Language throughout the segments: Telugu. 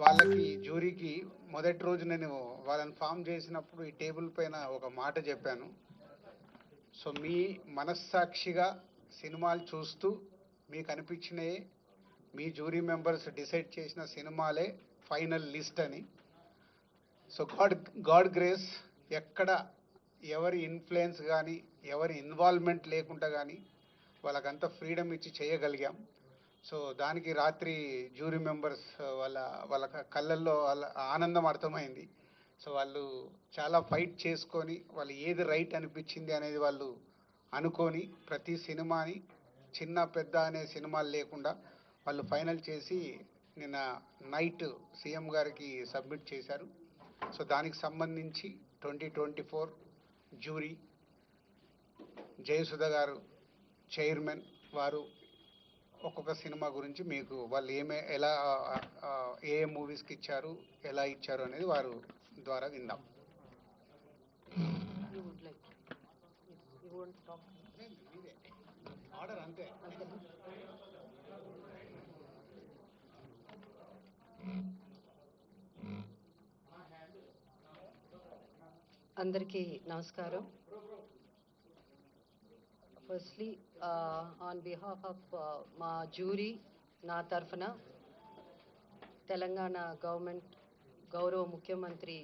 వాళ్ళకి జ్యూరీకి మొదటి రోజు నేను వాళ్ళని ఫామ్ చేసినప్పుడు ఈ టేబుల్ పైన ఒక మాట చెప్పాను. సో మీ మనస్సాక్షిగా సినిమాలు చూస్తూ మీకు అనిపించినవి మీ జ్యూరీ మెంబర్స్ డిసైడ్ చేసిన సినిమాలే ఫైనల్ లిస్ట్ అని. సో గాడ్ గాడ్ గ్రేస్ ఎక్కడ ఎవరి ఇన్ఫ్లుయెన్స్ కానీ ఎవరి ఇన్వాల్వ్మెంట్ లేకుండా కానీ వాళ్ళకంతా ఫ్రీడమ్ ఇచ్చి చేయగలిగాం. సో దానికి రాత్రి జ్యూరీ మెంబర్స్ వాళ్ళ వాళ్ళ కళ్ళల్లో వాళ్ళ ఆనందం అర్థమైంది. సో వాళ్ళు చాలా ఫైట్ చేసుకొని వాళ్ళు ఏది రైట్ అనిపించింది అనేది వాళ్ళు అనుకొని ప్రతి సినిమాని చిన్న పెద్ద అనే సినిమాలు లేకుండా వాళ్ళు ఫైనల్ చేసి నిన్న నైట్ సీఎం గారికి సబ్మిట్ చేశారు. సో దానికి సంబంధించి twenty twenty four jury Jayasudha garu chairman వారు ఒక్కొక్క సినిమా గురించి మీకు వాళ్ళు ఏమే ఎలా ఏ మూవీస్కి ఇచ్చారు ఎలా ఇచ్చారు అనేది వారు ద్వారా విందాం. ఆర్డర్ అంతే. అందరికీ నమస్కారం. ఫస్ట్లీ ఆన్ బిహాఫ్ ఆఫ్ మా జ్యూరీ నా తరఫున తెలంగాణ గవర్నమెంట్ గౌరవ ముఖ్యమంత్రి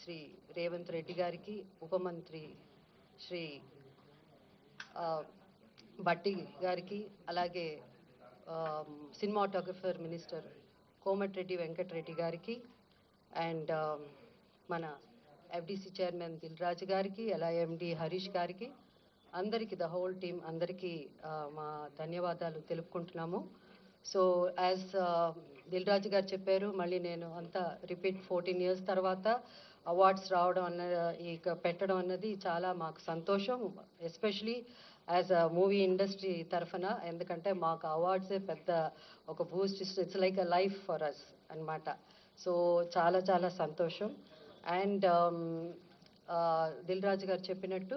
శ్రీ రేవంత్ రెడ్డి గారికి ఉప మంత్రి శ్రీ భట్టి గారికి అలాగే సినిమాటోగ్రఫర్ మినిస్టర్ కోమటిరెడ్డి వెంకటరెడ్డి గారికి అండ్ మన ఎఫ్డిసి చైర్మన్ దిల్రాజు గారికి అలా ఎండి హరీష్ గారికి అందరికీ ద హోల్ టీమ్ అందరికీ మా ధన్యవాదాలు తెలుపుకుంటున్నాము. సో యాజ్ దిల్రాజు గారు చెప్పారు మళ్ళీ నేను అంతా రిపీట్ ఫోర్టీన్ ఇయర్స్ తర్వాత అవార్డ్స్ రావడం అన్న ఇక పెట్టడం అన్నది చాలా మాకు సంతోషం especially as a movie industry తరఫున ఎందుకంటే మాకు అవార్డ్సే పెద్ద ఒక boost it's like a life for us అన్నమాట. సో చాలా చాలా సంతోషం. అండ్ um, దిల్ రాజు గారు చెప్పినట్టు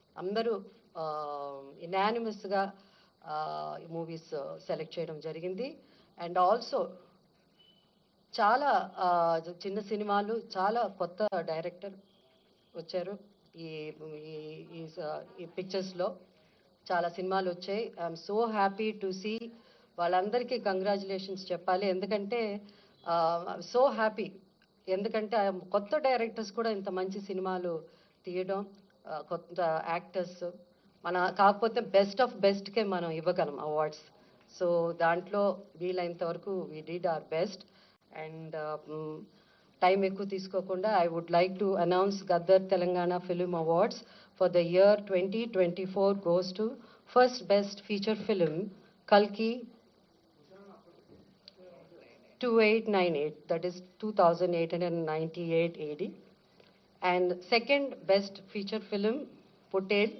అందరూ ఇనానిమస్గా మూవీస్ సెలెక్ట్ చేయడం జరిగింది. అండ్ ఆల్సో చాలా చిన్న సినిమాలు చాలా కొత్త డైరెక్టర్ వచ్చారు. ఈ ఈ- ఈ పిక్చర్స్లో చాలా సినిమాలు వచ్చాయి. I'm so happy to see వాళ్ళందరికీ కంగ్రాచులేషన్స్ చెప్పాలి. ఎందుకంటే సో హ్యాపీ ఎందుకంటే కొత్త డైరెక్టర్స్ కూడా ఇంత మంచి సినిమాలు తీయడం కొత్త యాక్టర్స్. మన కాకపోతే బెస్ట్ ఆఫ్ బెస్ట్కే మనం ఇవ్వగలం అవార్డ్స్. సో దాంట్లో వీలైనంత వరకు we did our best and time ఎక్కువ తీసుకోకుండా I would like to announce Gaddar Telangana film awards for the year twenty twenty four goes to first best feature film కల్కి two eight nine eight that is two thousand eight hundred ninety eight AD and second best feature film Putel.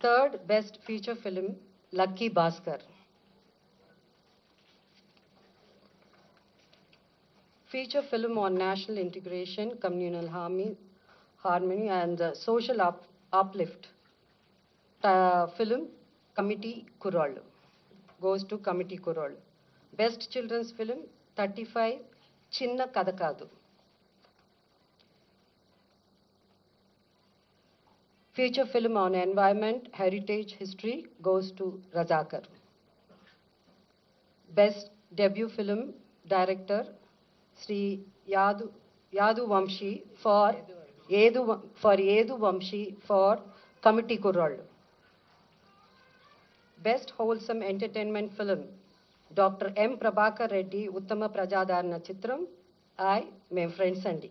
third best feature film Lucky Baskar. Feature film on national integration, communal harmony, and uh, social up, uplift. Uh, film Committee Kurol goes to Committee Kurol. Best children's film 35 Chinna Kadakadu. Feature film on environment, heritage, history goes to Razakar. Best debut film director Sri Yadu, Yadu Vamshi for Edu, for Edu Vamshi for Committee Kurral. Best wholesome entertainment film doctor M Prabhakar Reddy ఉత్తమ ప్రజాదరణ చిత్రం ఐ మేం ఫ్రెండ్స్ అండి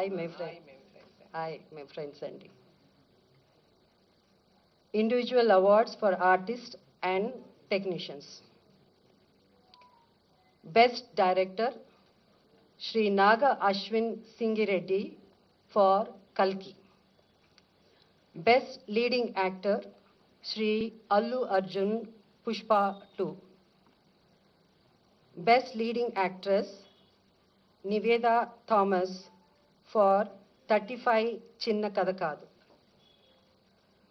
ఐ మేం ఫ్రెండ్ ఐ మేం ఫ్రెండ్స్ అండి individual awards for artists and technicians. Best Director Sri Naga Ashwin Singireddy for Kalki. Best Leading Actor Sri Allu Arjun Pushpa 2. Best Leading Actress Niveda Thomas for 35 Chinna Kadakadu.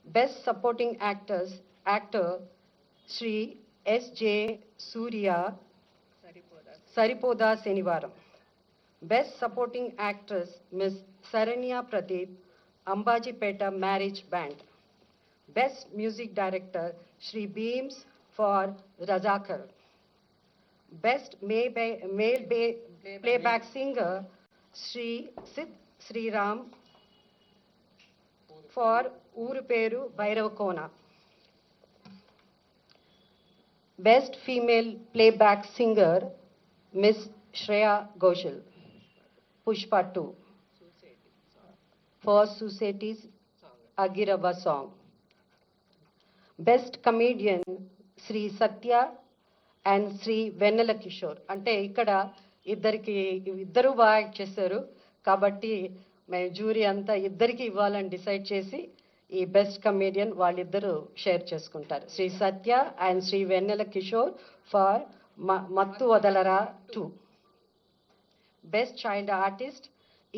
Best Supporting Actors, Actor, Sri S.J. Surya Saripoda Senivaram. Best Supporting Actress, Ms. Saranya Pradeep, Ambajipeta Marriage Band. Best Music Director, Sri Beams for Razakar. Best Ba- Male Playback Singer, Shri Sid Sri Ram for Ooru Peru Bhairavakona. Best female playback singer miss Shreya Ghoshal. Pushpa two. For సుసైటీస్ అగిరవ song. Best comedian Shri Satya and Shri Vennela Kishore. అంటే ఇక్కడ ఇద్దరికి ఇద్దరు బాగా చేశారు. కాబట్టి మేము జ్యూరీ అంతా ఇద్దరికి ఇవ్వాలని డిసైడ్ చేసి ఈ బెస్ట్ కమేడియన్ వాళ్ళిద్దరూ షేర్ చేసుకుంటారు. Shri Satya and Shri Vennela Kishore for Mathu Vadalara two. Best child artist